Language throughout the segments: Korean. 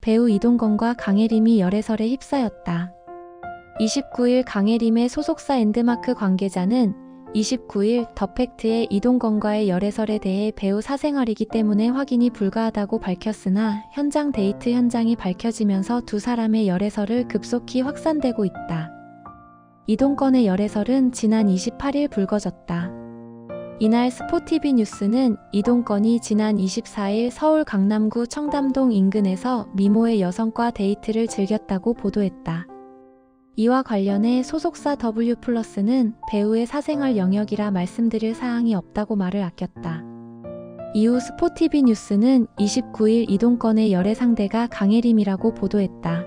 배우 이동건과 강혜림이 열애설에 휩싸였다. 29일 강혜림의 소속사 엔드마크 관계자는 29일 더팩트의 이동건과의 열애설에 대해 배우 사생활이기 때문에 확인이 불가하다고 밝혔으나 현장 데이트 현장이 밝혀지면서 두 사람의 열애설을 급속히 확산되고 있다. 이동건의 열애설은 지난 28일 불거졌다. 이날 스포티비 뉴스는 이동건이 지난 24일 서울 강남구 청담동 인근에서 미모의 여성과 데이트를 즐겼다고 보도했다. 이와 관련해 소속사 W 플러스는 배우의 사생활 영역이라 말씀드릴 사항이 없다고 말을 아꼈다. 이후 스포티비 뉴스는 29일 이동건의 열애 상대가 강혜림이라고 보도했다.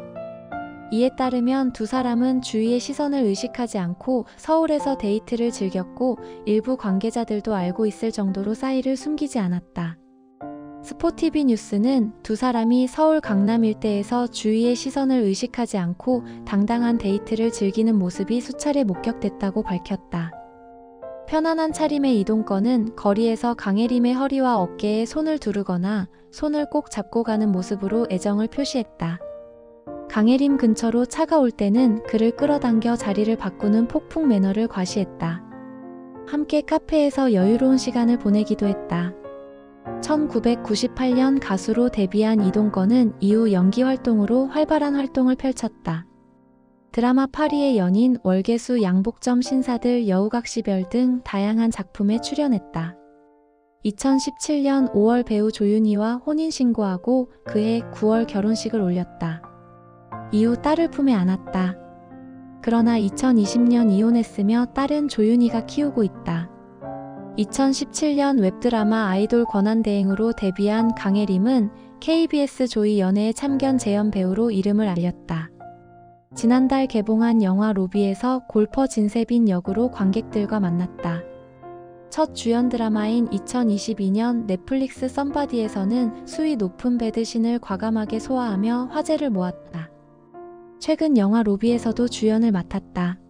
이에 따르면 두 사람은 주위의 시선을 의식하지 않고 서울에서 데이트를 즐겼고 일부 관계자들도 알고 있을 정도로 사이를 숨기지 않았다. 스포티비 뉴스는 두 사람이 서울 강남 일대에서 주위의 시선을 의식하지 않고 당당한 데이트를 즐기는 모습이 수차례 목격됐다고 밝혔다. 편안한 차림의 이동건은 거리에서 강혜림의 허리와 어깨에 손을 두르거나 손을 꼭 잡고 가는 모습으로 애정을 표시했다. 강혜림 근처로 차가 올 때는 그를 끌어당겨 자리를 바꾸는 폭풍 매너를 과시했다. 함께 카페에서 여유로운 시간을 보내기도 했다. 1998년 가수로 데뷔한 이동건은 이후 연기 활동으로 활발한 활동을 펼쳤다. 드라마 파리의 연인, 월계수, 양복점 신사들, 여우각시별 등 다양한 작품에 출연했다. 2017년 5월 배우 조윤희와 혼인신고하고 그해 9월 결혼식을 올렸다. 이후 딸을 품에 안았다. 그러나 2020년 이혼했으며 딸은 조윤희가 키우고 있다. 2017년 웹드라마 아이돌 권한대행으로 데뷔한 강혜림은 KBS 조이 연애에 참견 재연 배우로 이름을 알렸다. 지난달 개봉한 영화 로비에서 골퍼 진세빈 역으로 관객들과 만났다. 첫 주연 드라마인 2022년 넷플릭스 썸바디에서는 수위 높은 배드신을 과감하게 소화하며 화제를 모았다. 최근 영화 로비에서도 주연을 맡았다.